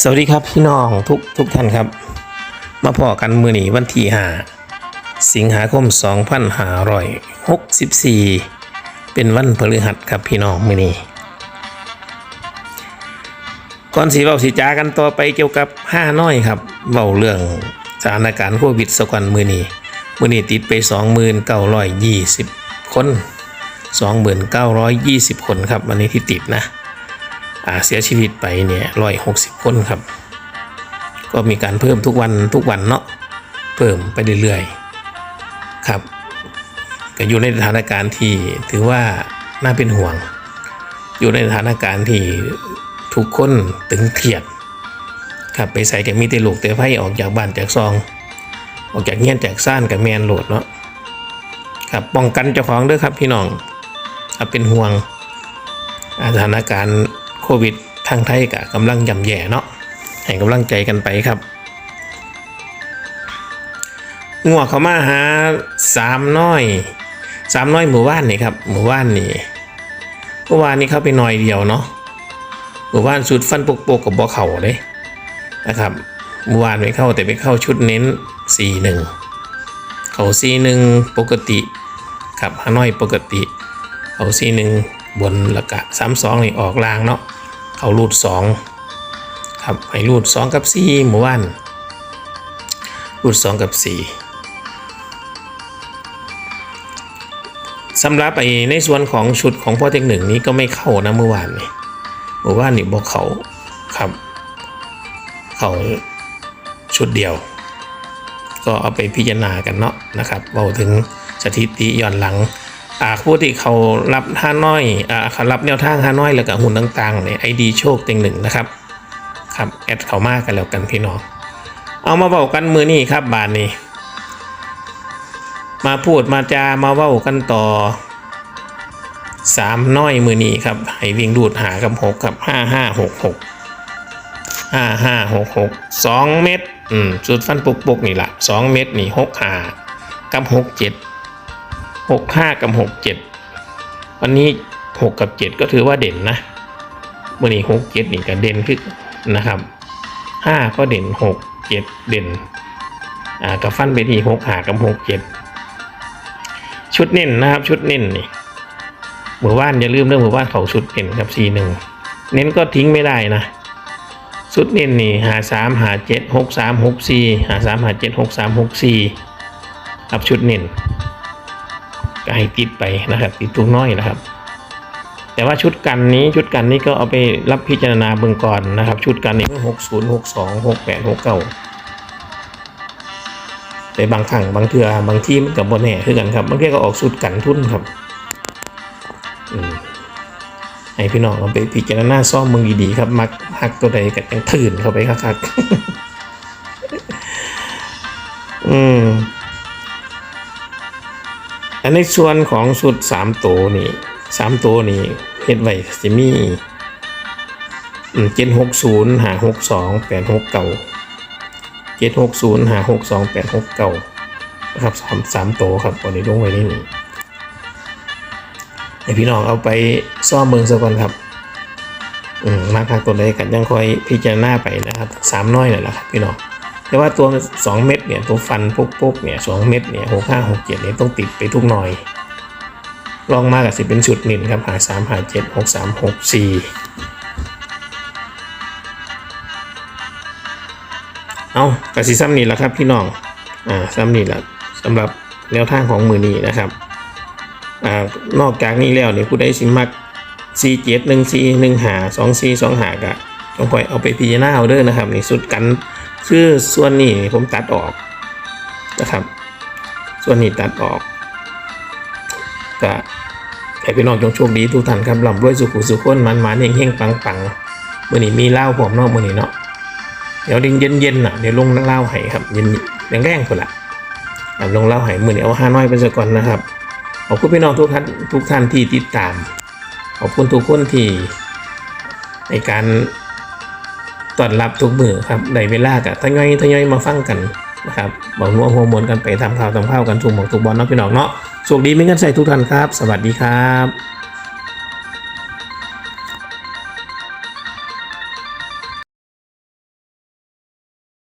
สวัสดีครับพี่น้องทุกทุกท่านครับ มาพอกันมือหนีวันที่ห้าสิงหาคม 2564 เป็นวันพฤหัสครับพี่น้องมือนีก่อนสีเบาสีจากันต่อไปเกี่ยวกับห้าน้อยครับเบาเรื่องสถานการณ์โควิดสกอนมือนีมือนีติดไป 2920 คน 2920 คนครับวันนี้ที่ติดนะ เสียชีวิตไปเนี่ยร้อยหกสิบคนครับ ก็มีการเพิ่มทุกวันทุกวันเนาะเพิ่มไปเรื่อยๆครับ ก็อยู่ในสถานการณ์ที่ถือว่าน่าเป็นห่วง อยู่ในสถานการณ์ที่ทุกคนตึงเครียดครับไปใส่กับมีแต่ลูกแต่ไพ่ออกจากบ้านจากซอง ออกจากเงี้ยนจากซ่านกับแมนโหลดเนาะครับป้องกันเจ้าของด้วยครับพี่น้องครับเป็นห่วงสถานการณ์ โควิดทางไทยกะกำลังย่ำแย่เนาะให้กำลังใจกันไปครับงัวเขามาหาสามน้อยสามน้อยหมู่บ้านนี่ครับหมู่บ้านนี่เมื่อวานนี้เข้าไปหน่อยเดียวเนาะหมู่บ้านสุดฟันปกปกกับบ่อเข่าเลยนะครับเมื่อวานไปเข้าแต่ไปเข้าชุดเน้นสี่หนึ่งเขาสี่หนึ่งปกติครับฮานอยปกติ เขาสี่หนึ่งบนละกะสามสองนี่ออกลางเนาะ เขารูดสองครับให้รูดสองกับสี่หมู่บ้านรูดสองกับสี่สำหรับไอ้ในส่วนของชุดของพ่อเทคหนึ่งนี้ก็ไม่เข้านะเมื่อวานนี่เมื่อวานนี่บอกเขาครับ เขาชุดเดียว ก็เอาไปพิจารณากันเนาะนะครับเราถึงสถิติย้อนหลัง อ่าผู้ที่เขารับห้าน้อยอ่าเขารับแนวทางห้าน้อยแล้วก็หุ่นต่างๆเนี่ยไอดีโชคเต็งหนึ่งนะครับครับแอดเขามากกันแล้วกันพี่น้องเอามาเว้ากันมือนี่ครับบานนี้ มาพูดมาจามาเว้ากันต่อสามน้อยมือนี่ครับให้วิ่งดูดหากับหกครับห้าห้าหกหกห้าห้าหกหกสองเม็ดอืมสุดฟันปุกปุกนี่ละสองเม็ดนี่หกห้ากับหกเจ็ด หกห้ากับหกเจ็ดวันนี้หกกับเจ็ดก็ถือว่าเด่นนะวันนี้หกเจ็ดนี่ก็เด่นขึ้นนะครับห้าก็เด่นหกเจ็ดเด่นอ่ากับฟันไปที่หกหากับหกเจ็ดชุดเน้นนะครับชุดเน้นนี่หมู่บ้านอย่าลืมเรื่องหมู่บ้านเขาชุดเน้นครับสีหนึ่งเน้นก็ทิ้งไม่ได้นะชุดเน้นนี่หาสามหาเจ็ดหกสามหกสี่หาสามหาเจ็ดหกสามหกสี่ครับชุดเน้น ก็ให้ติดไปนะครับ ติดทุกน้อยนะครับ แต่ว่าชุดกันนี้ชุดกันนี้ก็เอาไปรับพิจารณาเบื้องก่อนนะครับ ชุดกันนี้หกศูนย์หกสองหกแปดหกเก้าแต่บางครั้งบางเทือบางที่มันกับบนแห่คือกันครับบางทีก็ออกชุดกันทุนครับให้พี่น้องเอาไปพิจารณาซ่อมมึงดีๆครับ มักหักตัวใดกันยังถื่นเข้าไปคักๆอืม อันในส่วนของสุดสามตัวนี่สามตัวนี่เฮ็ดไว้จะมีเจ็ดหกศูนย์หาหกสองแปดหกเก่าเจ็ดหกศูนย์หาหกสองแปดหกเก่านะครับสามสามตัวครับวันนี้ลงไว้ในนี่ให้พี่น้องเอาไปซ่อมเมืองซะก่อนครับอืมมาทางตัวใดกันยังคอยพิจารณาไปนะครับสามน้อยนั่นแหละครับพี่น้อง แต่ว่าตัว2เม็ดเนี่ยตัวฟันปุ๊กๆเนี่ยสเม็ดเนี่ยหกห้าหกเจ็ดเนี่ยต้องติดไปทุกหน่อย ลองมากกับสิเป็นชุดหนึ่งครับหาสามหาเจ็ดหกสามหกสี่เอากระสีซ้ำนี่แหละครับพี่น้องอ่าซ้ำนี่แหละสำหรับแนวทางของมือนี้นะครับอ่านอกจากนี้แล้วเนี่ยผู้ใดสิมักสี่เจ็ดหนึ่งสี่หนึ่งหาสองสี่สองหากะต้องคอยเอาไปพิจารณาเอาเด้อนะครับนี่สุดกัน คือส่วนนี้ผมตัดออกนะครับ ส่วนนี้ตัดออกก็ให้พี่น้องจงโชคดีทุกท่านครับลำรวยสุขุสุขคนมันมันเฮงเฮงปังปังมื่อนี้มีเหล้าผมเนอกมื่อนี้เนาะเดี๋ยวเย็นเย็นๆน่ะเดี๋ยวลงเหล้าให้ครับเย็นแรงแรงคนละลงเหล้าให้มื่อนี้เอาห้าน้อยไปซะก่อนนะครับขอบคุณพี่น้องทุกท่านทุกท่านที่ติดตาม ขอบคุณทุกคนที่ในการ ต้อนรับทุกมือครับในเวลากับทยอยทยอยมาฟังกันนะครับบอกนัวหัวมวนกันไปทำข่าวทำข่าวกันทุกหมอกทุกบอลเนาะพี่น้องเนาะโชคดีไม่เงินใส่ทุกท่านครับ สวัสดีครับ